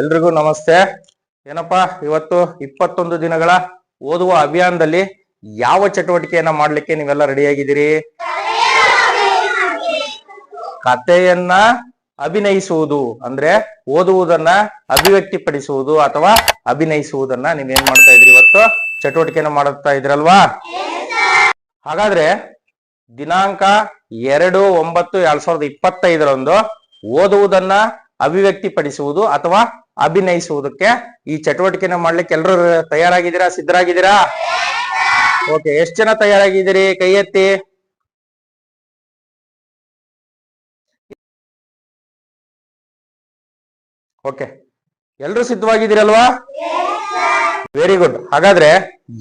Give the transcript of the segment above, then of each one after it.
ಎಲ್ರಿಗೂ ನಮಸ್ತೆ. ಏನಪ್ಪಾ, ಇವತ್ತು ಇಪ್ಪತ್ತೊಂದು ದಿನಗಳ ಓದುವ ಅಭಿಯಾನದಲ್ಲಿ ಯಾವ ಚಟುವಟಿಕೆಯನ್ನ ಮಾಡ್ಲಿಕ್ಕೆ ನೀವೆಲ್ಲ ರೆಡಿಯಾಗಿದ್ದೀರಿ ಕಥೆಯನ್ನ ಅಭಿನಯಿಸುವುದು, ಅಂದ್ರೆ ಓದುವುದನ್ನ ಅಭಿವ್ಯಕ್ತಿಪಡಿಸುವುದು ಅಥವಾ ಅಭಿನಯಿಸುವುದನ್ನ ನೀವೇನ್ ಮಾಡ್ತಾ ಇದ್ರಿ ಇವತ್ತು? ಚಟುವಟಿಕೆನ ಮಾಡುತ್ತಾ ಇದ್ರಲ್ವಾ? ಹಾಗಾದ್ರೆ ದಿನಾಂಕ ಎರಡು ಒಂಬತ್ತು ಎರಡ್ ಸಾವಿರದ ಇಪ್ಪತ್ತೈದರಂದು ಓದುವುದನ್ನ ಅಭಿವ್ಯಕ್ತಿಪಡಿಸುವುದು ಅಥವಾ ಅಭಿನಯಿಸುವುದಕ್ಕೆ ಈ ಚಟುವಟಿಕೆನ ಮಾಡ್ಲಿಕ್ಕೆ ಎಲ್ಲರೂ ತಯಾರಾಗಿದ್ದೀರಾ? ಸಿದ್ಧರಾಗಿದ್ದೀರಾ? ಓಕೆ, ಎಷ್ಟ್ ಜನ ತಯಾರಾಗಿದ್ದೀರಿ? ಕೈ ಎತ್ತಿ. ಓಕೆ, ಎಲ್ರು ಸಿದ್ಧವಾಗಿದ್ದೀರಲ್ವಾ? ವೆರಿ ಗುಡ್ ಹಾಗಾದ್ರೆ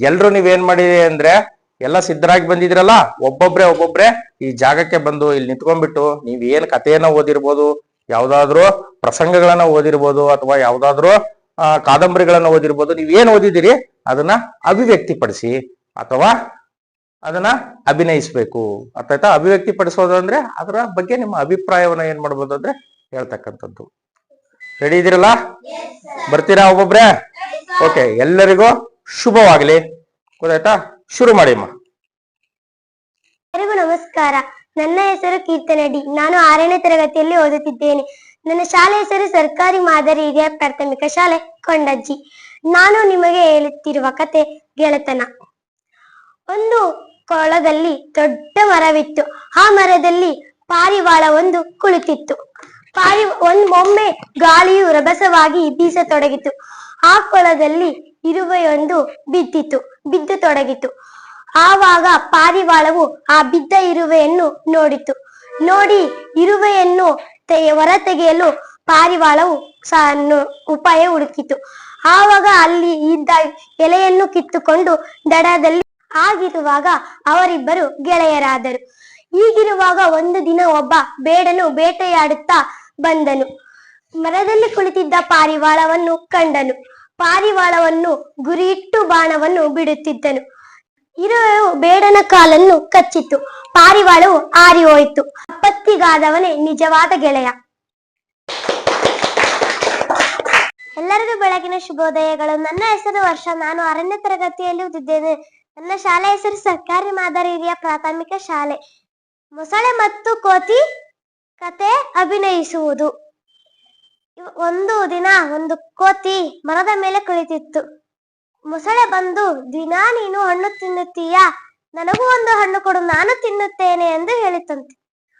ಎಲ್ರು ನೀವೇನ್ ಮಾಡಿರಿ ಅಂದ್ರೆ ಎಲ್ಲ ಸಿದ್ಧರಾಗಿ ಬಂದಿದ್ರಲ್ಲ ಒಬ್ಬೊಬ್ರೆ ಒಬ್ಬೊಬ್ರೆ ಈ ಜಾಗಕ್ಕೆ ಬಂದು ಇಲ್ಲಿ ನಿಂತ್ಕೊಂಡ್ಬಿಟ್ಟು ನೀವ್ ಏನ್ ಕಥೆಯನ್ನ ಓದಿರ್ಬೋದು? ಯಾವ್ದಾದ್ರು ಪ್ರಸಂಗಗಳನ್ನ ಓದಿರ್ಬೋದು ಅಥವಾ ಯಾವ್ದಾದ್ರು ಆ, ಕಾದಂಬರಿಗಳನ್ನ ಓದಿರ್ಬೋದು ನೀವ್ ಏನ್ ಓದಿದಿರಿ ಅದನ್ನ ಅಭಿವ್ಯಕ್ತಿಪಡಿಸಿ ಅಥವಾ ಅದನ್ನ ಅಭಿನಯಿಸ್ಬೇಕು. ಅರ್ಥಾಯ್ತಾ ಅಭಿವ್ಯಕ್ತಿಪಡಿಸೋದು ಅಂದ್ರೆ ಅದರ ಬಗ್ಗೆ ನಿಮ್ಮ ಅಭಿಪ್ರಾಯವನ್ನ ಏನ್ ಮಾಡ್ಬೋದು ಅಂದ್ರೆ ಹೇಳ್ತಕ್ಕಂಥದ್ದು. ರೆಡಿ ಇದೀರಲ್ಲ ಬರ್ತೀರಾ ಒಬ್ಬೊಬ್ರೆ? ಓಕೆ ಎಲ್ಲರಿಗೂ ಶುಭವಾಗ್ಲಿ. ಗೊತ್ತಾಯ್ತಾ? ಶುರು ಮಾಡಿ ಅಮ್ಮ ಎಲ್ಲರಿಗೂ ನಮಸ್ಕಾರ. ನನ್ನ ಹೆಸರು ಕೀರ್ತನಡಿ. ನಾನು ಆರನೇ ತರಗತಿಯಲ್ಲಿ ಓದುತ್ತಿದ್ದೇನೆ. ನನ್ನ ಶಾಲೆ ಹೆಸರು ಸರ್ಕಾರಿ ಮಾದರಿ ಹಿರಿಯ ಪ್ರಾಥಮಿಕ ಶಾಲೆ ಕೊಂಡಜ್ಜಿ. ನಾನು ನಿಮಗೆ ಹೇಳುತ್ತಿರುವ ಕತೆ ಗೆಳೆತನ. ಒಂದು ಕೊಳದಲ್ಲಿ ದೊಡ್ಡ ಮರವಿತ್ತು. ಆ ಮರದಲ್ಲಿ ಪಾರಿವಾಳ ಒಂದು ಕುಳಿತಿತ್ತು. ಪಾರಿ ಒಂದೊಮ್ಮೆ ಗಾಳಿಯು ರಭಸವಾಗಿ ಬೀಸತೊಡಗಿತು. ಆ ಕೊಳದಲ್ಲಿ ಇರುವೆಯೊಂದು ಬಿದ್ದಿತು ಬಿದ್ದು ತೊಡಗಿತು ಆವಾಗ ಪಾರಿವಾಳವು ಆ ಬಿದ್ದ ಇರುವೆಯನ್ನು ನೋಡಿತು. ನೋಡಿ, ಇರುವೆಯನ್ನು ಹೊರ ತೆಗೆಯಲು ಪಾರಿವಾಳವು ಉಪಾಯ ಹುಡುಕಿತು. ಆವಾಗ ಅಲ್ಲಿ ಇದ್ದ ಎಲೆಯನ್ನು ಕಿತ್ತುಕೊಂಡು ದಡದಲ್ಲಿ ಆಗಿರುವಾಗ ಅವರಿಬ್ಬರು ಗೆಳೆಯರಾದರು. ಹೀಗಿರುವಾಗ ಒಂದು ದಿನ ಒಬ್ಬ ಬೇಡನು ಬೇಟೆಯಾಡುತ್ತಾ ಬಂದನು. ಮರದಲ್ಲಿ ಕುಳಿತಿದ್ದ ಪಾರಿವಾಳವನ್ನು ಕಂಡನು. ಪಾರಿವಾಳವನ್ನು ಗುರಿಯಿಟ್ಟು ಬಾಣವನ್ನು ಬಿಡುತ್ತಿದ್ದನು. ಇರುವೆಯು ಬೇಡನ ಕಾಲನ್ನು ಕಚ್ಚಿತ್ತು. ಪಾರಿವಾಳವು ಆರಿ ಹೋಯಿತು ಅಪ್ಪತ್ತಿಗಾದವನೇ ನಿಜವಾದ ಗೆಳೆಯ. ಎಲ್ಲರಿಗೂ ಬೆಳಗಿನ ಶುಭೋದಯಗಳು. ನನ್ನ ಹೆಸರು ವರ್ಷ. ನಾನು ಅರಣ್ಯ ತರಗತಿಯಲ್ಲಿ ಓದಿದ್ದೇನೆ. ನನ್ನ ಶಾಲೆ ಹೆಸರು ಸರ್ಕಾರಿ ಮಾದರಿ ಹಿರಿಯ ಪ್ರಾಥಮಿಕ ಶಾಲೆ. ಮೊಸಳೆ ಮತ್ತು ಕೋತಿ ಕತೆ ಅಭಿನಯಿಸುವುದು. ಒಂದು ದಿನ ಒಂದು ಕೋತಿ ಮರದ ಮೇಲೆ ಕುಳಿತಿತ್ತು. ಮೊಸಳೆ ಬಂದು, ದಿನಾ ನೀನು ಹಣ್ಣು ತಿನ್ನುತ್ತೀಯಾ? ನನಗೂ ಒಂದು ಹಣ್ಣು ಕೊಡು, ನಾನು ತಿನ್ನುತ್ತೇನೆ ಎಂದು ಹೇಳಿತಂತೆ.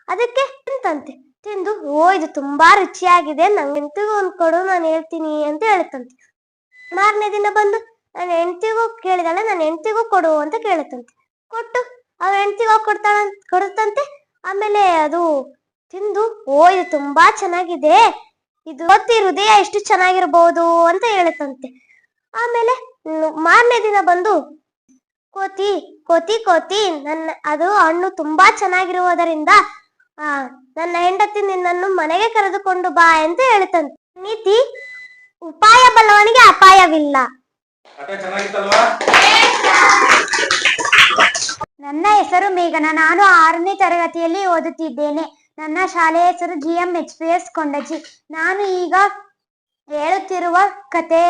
ಅದಕ್ಕೆ ತಿಂತಂತೆ ತಿಂದು ಓ, ಇದು ತುಂಬಾ ರುಚಿಯಾಗಿದೆ ನಂಗೆಂತಿಗೂ ಒಂದು ಕೊಡು, ನಾನು ಹೇಳ್ತೀನಿ ಅಂತ ಹೇಳುತ್ತಂತೆ ಮಾರನೇ ದಿನ ಬಂದು, ನನ್ನ ಹೆಂಡತಿಗೂ ಕೇಳಿದಾಳೆ, ನನ್ನ ಹೆಂಡತಿಗೂ ಕೊಡು ಅಂತ ಕೇಳುತ್ತಂತೆ ಕೊಟ್ಟು ಅವ್ರ ಹೆಂಡತಿಗೂ ಕೊಡ್ತಾಳ, ಕೊಡುತ್ತಂತೆ. ಆಮೇಲೆ ಅದು ತಿಂದು, ಓ, ಇದು ತುಂಬಾ ಚೆನ್ನಾಗಿದೆ, ಇದು ಹೃದಯ ಎಷ್ಟು ಚೆನ್ನಾಗಿರ್ಬೋದು ಅಂತ ಹೇಳುತ್ತಂತೆ ಆಮೇಲೆ ಮಾರನೇ ದಿನ ಬಂದು ಕೋತಿ ಕೋತಿ ಕೋತಿ ನನ್ನ ಅದು ಹಣ್ಣು ತುಂಬಾ ಚೆನ್ನಾಗಿರುವುದರಿಂದ ಆ ನನ್ನ ಹೆಂಡತಿ ನಿನ್ನನ್ನು ಮನೆಗೆ ಕರೆದುಕೊಂಡು ಬಾ ಅಂತ ಹೇಳುತ್ತಂತೆ ನೀತಿ ಉಪಾಯ ಬಲ್ಲವನಿಗೆ ಅಪಾಯವಿಲ್ಲ. ನನ್ನ ಹೆಸರು ಮೇಘನ. ನಾನು ಆರನೇ ತರಗತಿಯಲ್ಲಿ ಓದುತ್ತಿದ್ದೇನೆ. ನನ್ನ ಶಾಲೆಯ ಹೆಸರು G M H P S Kondaji ನಾನು ಈಗ ಹೇಳುತ್ತಿರುವ ಕತೆ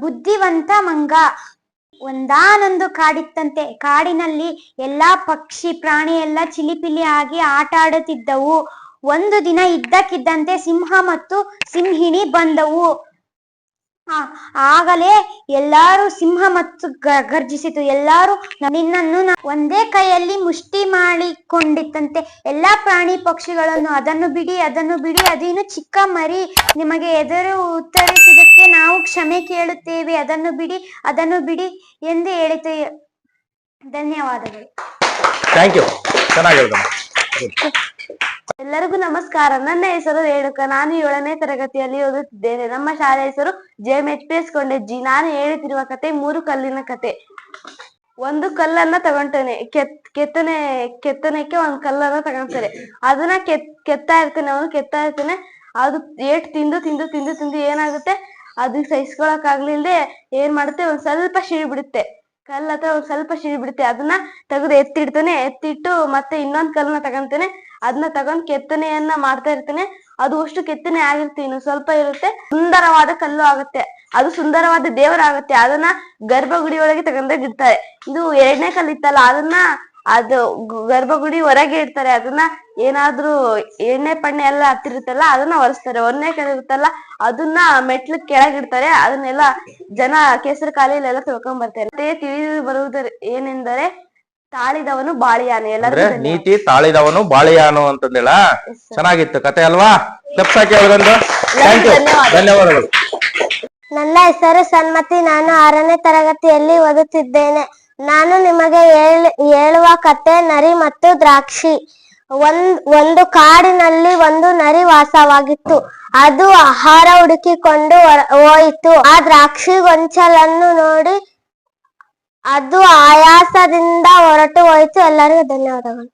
ಬುದ್ಧಿವಂತ ಮಂಗ. ಒಂದಾನೊಂದು ಕಾಡಿತ್ತಂತೆ. ಕಾಡಿನಲ್ಲಿ ಎಲ್ಲಾ ಪಕ್ಷಿ, ಪ್ರಾಣಿ ಎಲ್ಲ ಚಿಲಿಪಿಲಿ ಆಗಿ ಆಟ ಆಡುತ್ತಿದ್ದವು ಒಂದು ದಿನ ಇದ್ದಕ್ಕಿದ್ದಂತೆ ಸಿಂಹ ಮತ್ತು ಸಿಂಹಿಣಿ ಬಂದವು. ಆಗಲೇ ಎಲ್ಲಾರು ಸಿಂಹ ಮತ್ತು ಗ- ಗರ್ಜಿಸಿತು. ಎಲ್ಲಾರು ನಿನ್ನನ್ನು ಒಂದೇ ಕೈಯಲ್ಲಿ ಮುಷ್ಟಿ ಮಾಡಿಕೊಂಡಿತ್ತಂತೆ. ಎಲ್ಲಾ ಪ್ರಾಣಿ ಪಕ್ಷಿಗಳನ್ನು ಅದನ್ನು ಬಿಡಿ ಅದನ್ನು ಬಿಡಿ. ಅದೇನು ಚಿಕ್ಕ ಮರಿ ನಿಮಗೆ ಎದುರು ಉತ್ತರಿಸಿದಕ್ಕೆ ನಾವು ಕ್ಷಮೆ ಕೇಳುತ್ತೇವೆ. ಅದನ್ನು ಬಿಡಿ ಅದನ್ನು ಬಿಡಿ ಎಂದು ಹೇಳಿತು. ಧನ್ಯವಾದಗಳು. ಥ್ಯಾಂಕ್ ಯು ಚೆನ್ನಾಗಿ ಎಲ್ಲರಿಗೂ ನಮಸ್ಕಾರ. ನನ್ನ ಹೆಸರು ರೇಣುಕ. ನಾನು ಏಳನೇ ತರಗತಿಯಲ್ಲಿ ಓದುತ್ತಿದ್ದೇನೆ. ನಮ್ಮ ಶಾಲೆ ಹೆಸರು ಎಚ್ ಪಿ ಎಸ್ ಕೊಂಡೆಜ್ಜಿ ನಾನು ಹೇಳುತ್ತಿರುವ ಕತೆ ಮೂರು ಕಲ್ಲಿನ ಕತೆ. ಒಂದು ಕಲ್ಲನ್ನ ತಗೊಂತಾನೆ. ಕೆತ್, ಕೆತ್ತನೆ, ಕೆತ್ತನೆಕ್ಕೆ ಒಂದ್ ಕಲ್ಲನ್ನ ತಗೊಂತಾರೆ ಅದನ್ನ ಕೆತ್, ಕೆತ್ತಾ ಇರ್ತಾನೆ ಅವನು, ಕೆತ್ತಾ ಇರ್ತಾನೆ. ಅದು ಏಟ್ ತಿಂದು ತಿಂದು ತಿಂದು ತಿಂದು ಏನಾಗುತ್ತೆ? ಅದು ಸಹಿಸ್ಕೊಳಕ್ ಆಗ್ಲಿಲ್ದೆ ಏನ್ ಮಾಡುತ್ತೆ? ಒಂದ್ ಸ್ವಲ್ಪ ಬಿಡುತ್ತೆ ಕಲ್ಲ ಹತ್ರ ಒಂದ್ ಸ್ವಲ್ಪ ಬಿಡುತ್ತೆ ಅದನ್ನ ತೆಗೆದು ಎತ್ತಿಡ್ತಾನೆ. ಎತ್ತಿಟ್ಟು ಮತ್ತೆ ಇನ್ನೊಂದ್ ಕಲ್ಲನ್ನ ತಗೊಂತಾನೆ. ಅದನ್ನ ತಗೊಂಡ್ ಕೆತ್ತನೆಯನ್ನ ಮಾಡ್ತಾ ಇರ್ತೇನೆ. ಅದು ಅಷ್ಟು ಕೆತ್ತನೆ ಆಗಿರುತ್ತೆ ಇನ್ನು ಸ್ವಲ್ಪ ಇರುತ್ತೆ. ಸುಂದರವಾದ ಕಲ್ಲು ಆಗುತ್ತೆ. ಅದು ಸುಂದರವಾದ ದೇವರಾಗುತ್ತೆ ಅದನ್ನ ಗರ್ಭಗುಡಿ ಒಳಗೆ ತಗೊಂಡೋಗಿ ಇಡ್ತಾರೆ ಇದು ಎರಡನೇ ಕಲ್ಲು ಇತ್ತಲ್ಲ ಅದನ್ನ ಅದು ಗರ್ಭಗುಡಿ ಹೊರಗೆ ಇಡ್ತಾರೆ. ಅದನ್ನ ಏನಾದ್ರೂ ಎಣ್ಣೆ ಪಣ್ಣೆ ಎಲ್ಲ ಹತ್ತಿರುತ್ತಲ್ಲ, ಅದನ್ನ ಒರೆಸ್ತಾರೆ. ಒಂದನೇ ಕಲ್ಲು ಇರುತ್ತಲ್ಲ, ಅದನ್ನ ಮೆಟ್ಲು ಕೆಳಗಿಡ್ತಾರೆ ಅದನ್ನೆಲ್ಲ ಜನ ಕೇಸರಿ ಕಾಲಿಲೆಲ್ಲ ತೊಳ್ಕೊಂಡ್ ಬರ್ತಾರೆ. ಮತ್ತೆ ತಿಳಿದು ಬರುವುದರ ಏನೆಂದರೆ ತಾಳಿದವನು ಬಾಳಿಯಾನು. ಅಂದ್ರೆ ಎಲ್ಲರಿಗೂ ನೀತಿ ತಾಳಿದವನು ಬಾಳೆಯಾನು ಅಂತಂದೇಳ ಚೆನ್ನಾಗಿತ್ತು ಕತೆ ಅಲ್ವಾ? ತಪ್ಸಾಕಿ ಅವ್ರಿಗೊಂದು. ಥ್ಯಾಂಕ್ ಯು ಧನ್ಯವಾದ. ಧನ್ಯವಾದಗಳು. ನನ್ನ ಹೆಸರು ಸನ್ಮತಿ. ನಾನು ಆರನೇ ತರಗತಿಯಲ್ಲಿ ಓದುತ್ತಿದ್ದೇನೆ. ನಾನು ನಿಮಗೆ ಹೇಳ್- ಹೇಳುವ ಕತೆ ನರಿ ಮತ್ತು ದ್ರಾಕ್ಷಿ. ಒಂದ್ ಒಂದು ಕಾಡಿನಲ್ಲಿ ಒಂದು ನರಿ ವಾಸವಾಗಿತ್ತು. ಅದು ಆಹಾರ ಹುಡುಕಿಕೊಂಡು ಹೊರ- ಹೋಯಿತು. ಆ ದ್ರಾಕ್ಷಿ ಗೊಂಚಲನ್ನು ನೋಡಿ ಅದು ಆಯಾಸದಿಂದ ಹೊರಟು ಹೋಯಿತು. ಎಲ್ಲರಿಗೂ ಧನ್ಯವಾದಗಳು.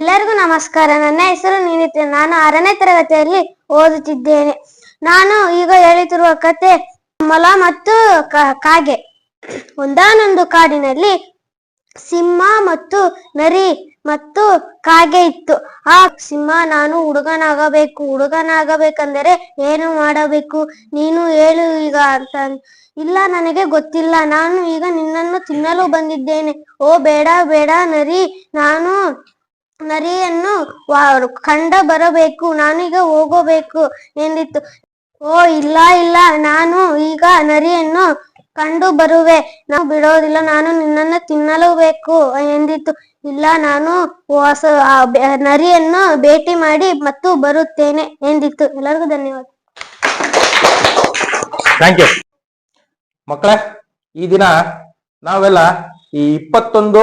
ಎಲ್ಲರಿಗೂ ನಮಸ್ಕಾರ. ನನ್ನ ಹೆಸರು ನೀನಿತ್ಯ. ನಾನು ಆರನೇ ತರಗತಿಯಲ್ಲಿ ಓದುತ್ತಿದ್ದೇನೆ. ನಾನು ಈಗ ಹೇಳುತ್ತಿರುವ ಕತೆ ಮೊಲ ಮತ್ತು ಕಾಗೆ. ಒಂದಾನೊಂದು ಕಾಡಿನಲ್ಲಿ ಸಿಂಹ ಮತ್ತು ನರಿ ಮತ್ತು ಕಾಗೆ ಇತ್ತು. ಆ ಸಿಂಹ, ನಾನು ಹುಡುಗನಾಗಬೇಕು. ಹುಡುಗನಾಗಬೇಕಂದರೆ ಏನು ಮಾಡಬೇಕು? ನೀನು ಹೇಳು ಈಗ ಅಂತ ಇಲ್ಲ, ನನಗೆ ಗೊತ್ತಿಲ್ಲ. ನಾನು ಈಗ ನಿನ್ನನ್ನು ತಿನ್ನಲು ಬಂದಿದ್ದೇನೆ. ಓ, ಬೇಡ ಬೇಡ, ನರಿ. ನಾನು ನರಿಯನ್ನು ಕಂಡ ಬರಬೇಕು. ನಾನೀಗ ಹೋಗಬೇಕು ಎಂದಿತ್ತು. ಓ, ಇಲ್ಲ ಇಲ್ಲ. ನಾನು ಈಗ ನರಿಯನ್ನು ಕಂಡು ಬರುವೆ. ನಾವು ಬಿಡೋದಿಲ್ಲ. ನಾನು ನಿನ್ನನ್ನು ತಿನ್ನಲು ಬೇಕು ಎಂದಿತ್ತು. ಇಲ್ಲ, ನಾನು ಹೊಸ ನರಿಯನ್ನು ಭೇಟಿ ಮಾಡಿ ಮತ್ತು ಬರುತ್ತೇನೆ ಎಂದಿತ್ತು. ಎಲ್ಲರಿಗೂ ಧನ್ಯವಾದ. ಥ್ಯಾಂಕ್ ಯು ಮಕ್ಕಳೇ, ಈ ದಿನ ನಾವೆಲ್ಲ ಈ ಇಪ್ಪತ್ತೊಂದು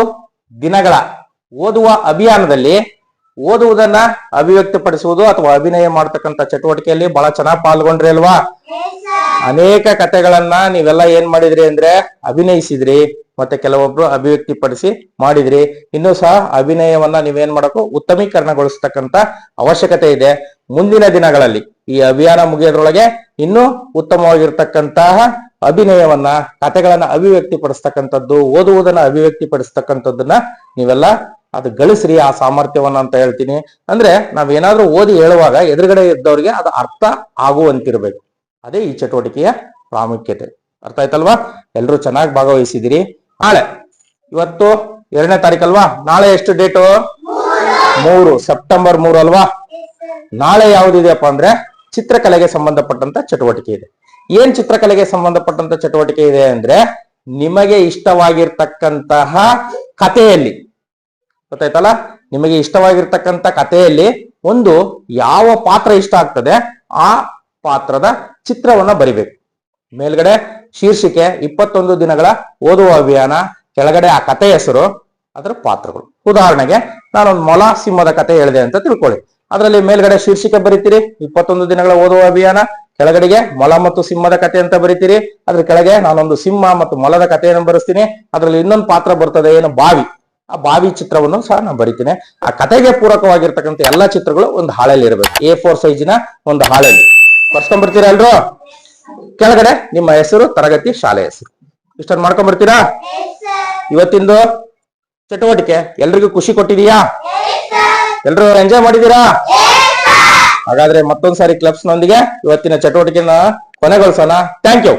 ದಿನಗಳ ಓದುವ ಅಭಿಯಾನದಲ್ಲಿ ಓದುವುದನ್ನ ಅಭಿವ್ಯಕ್ತಪಡಿಸುವುದು ಅಥವಾ ಅಭಿನಯ ಮಾಡ್ತಕ್ಕಂಥ ಚಟುವಟಿಕೆಯಲ್ಲಿ ಬಹಳ ಚೆನ್ನಾಗಿ ಪಾಲ್ಗೊಂಡ್ರಿ ಅಲ್ವಾ? ಅನೇಕ ಕಥೆಗಳನ್ನ ನೀವೆಲ್ಲ ಏನ್ ಮಾಡಿದ್ರಿ ಅಂದ್ರೆ ಅಭಿನಯಿಸಿದ್ರಿ, ಮತ್ತೆ ಕೆಲವೊಬ್ರು ಅಭಿವ್ಯಕ್ತಿಪಡಿಸಿ ಮಾಡಿದ್ರಿ. ಇನ್ನೂ ಸಹ ಅಭಿನಯವನ್ನ ನೀವೇನ್ ಮಾಡಬೇಕು ಉತ್ತಮೀಕರಣಗೊಳಿಸತಕ್ಕಂತ ಅವಶ್ಯಕತೆ ಇದೆ. ಮುಂದಿನ ದಿನಗಳಲ್ಲಿ ಈ ಅಭಿಯಾನ ಮುಗಿಯೋದ್ರೊಳಗೆ ಇನ್ನೂ ಉತ್ತಮವಾಗಿರ್ತಕ್ಕಂತಹ ಅಭಿನಯವನ್ನ ಕಥೆಗಳನ್ನ ಅಭಿವ್ಯಕ್ತಿಪಡಿಸ್ತಕ್ಕಂಥದ್ದು, ಓದುವುದನ್ನ ಅಭಿವ್ಯಕ್ತಿಪಡಿಸ್ತಕ್ಕಂಥದ್ದನ್ನ ನೀವೆಲ್ಲ ಅದು ಗಳಿಸ್ರಿ ಆ ಸಾಮರ್ಥ್ಯವನ್ನ ಅಂತ ಹೇಳ್ತೀನಿ. ಅಂದ್ರೆ ನಾವೇನಾದ್ರೂ ಓದಿ ಹೇಳುವಾಗ ಎದುರುಗಡೆ ಇದ್ದವ್ರಿಗೆ ಅದು ಅರ್ಥ ಆಗುವಂತಿರ್ಬೇಕು. ಅದೇ ಈ ಚಟುವಟಿಕೆಯ ಪ್ರಾಮುಖ್ಯತೆ. ಅರ್ಥ ಆಯ್ತಲ್ವಾ? ಎಲ್ರು ಚೆನ್ನಾಗಿ ಭಾಗವಹಿಸಿದಿರಿ. ನಾಳೆ, ಇವತ್ತು ಎರಡನೇ ತಾರೀಕಲ್ವಾ? ನಾಳೆ ಎಷ್ಟು ಡೇಟು? ಮೂರು, ಸೆಪ್ಟೆಂಬರ್ ಮೂರು ಅಲ್ವಾ? ನಾಳೆ ಯಾವ್ದಿದೆಯಪ್ಪ ಅಂದ್ರೆ ಚಿತ್ರಕಲೆಗೆ ಸಂಬಂಧಪಟ್ಟಂತ ಚಟುವಟಿಕೆ ಇದೆ. ಏನ್ ಚಿತ್ರಕಲೆಗೆ ಸಂಬಂಧಪಟ್ಟಂತ ಚಟುವಟಿಕೆ ಇದೆ ಅಂದ್ರೆ ನಿಮಗೆ ಇಷ್ಟವಾಗಿರ್ತಕ್ಕಂತಹ ಕಥೆಯಲ್ಲಿ. ಗೊತ್ತಾಯ್ತಲ್ಲ? ನಿಮಗೆ ಇಷ್ಟವಾಗಿರ್ತಕ್ಕಂಥ ಕಥೆಯಲ್ಲಿ ಒಂದು ಯಾವ ಪಾತ್ರ ಇಷ್ಟ ಆಗ್ತದೆ, ಆ ಪಾತ್ರದ ಚಿತ್ರವನ್ನ ಬರಿಬೇಕು. ಮೇಲ್ಗಡೆ ಶೀರ್ಷಿಕೆ, ಇಪ್ಪತ್ತೊಂದು ದಿನಗಳ ಓದುವ ಅಭಿಯಾನ, ಕೆಳಗಡೆ ಆ ಕಥೆ ಹೆಸರು, ಅದರ ಪಾತ್ರಗಳು. ಉದಾಹರಣೆಗೆ, ನಾನೊಂದು ಮೊಲ ಸಿಂಹದ ಕಥೆ ಹೇಳಿದೆ ಅಂತ ತಿಳ್ಕೊಳ್ಳಿ. ಅದರಲ್ಲಿ ಮೇಲ್ಗಡೆ ಶೀರ್ಷಿಕೆ ಬರಿತೀರಿ, ಇಪ್ಪತ್ತೊಂದು ದಿನಗಳ ಓದುವ ಅಭಿಯಾನ ಕೆಳಗಡೆಗೆ ಮೊಲ ಮತ್ತು ಸಿಂಹದ ಕಥೆ ಅಂತ ಬರಿತೀರಿ. ಅದ್ರ ಕೆಳಗೆ ನಾನೊಂದು ಸಿಂಹ ಮತ್ತು ಮೊಲದ ಕಥೆಯನ್ನು ಬರೆಸ್ತೀನಿ. ಅದರಲ್ಲಿ ಇನ್ನೊಂದು ಪಾತ್ರ ಬರ್ತದೆ, ಏನು? ಬಾವಿ. ಆ ಬಾವಿ ಚಿತ್ರವನ್ನು ಸಹ ನಾನು ಬರಿತೀನಿ. ಆ ಕಥೆಗೆ ಪೂರಕವಾಗಿರ್ತಕ್ಕಂಥ ಎಲ್ಲಾ ಚಿತ್ರಗಳು ಒಂದು ಹಾಳೆಯಲ್ಲಿ ಇರಬೇಕು. ಎ ಫೋರ್ ಸೈಜಿನ ಒಂದು ಹಾಳೆಯಲ್ಲಿ ಬರ್ಸ್ಕೊಂಡ್ ಬರ್ತೀರಾ ಎಲ್ರು? ಕೆಳಗಡೆ ನಿಮ್ಮ ಹೆಸರು, ತರಗತಿ, ಶಾಲೆ ಹೆಸರು. ಇಷ್ಟೊಂದು ಮಾಡ್ಕೊಂಡ್ ಬರ್ತೀರಾ ಇವತ್ತಿಂದು ಚಟುವಟಿಕೆ. ಎಲ್ರಿಗೂ ಖುಷಿ ಕೊಟ್ಟಿದೀಯಾ? ಎಲ್ರು ಎಂಜಾಯ್ ಮಾಡಿದೀರಾ ಹಾಗಾದ್ರೆ ಮತ್ತೊಂದ್ಸಾರಿ ಕ್ಲಬ್ಸ್ ನೊಂದಿಗೆ ಇವತ್ತಿನ ಚಟುವಟಿಕೆನ ಕೊನೆಗೊಳಿಸೋಣ. Thank you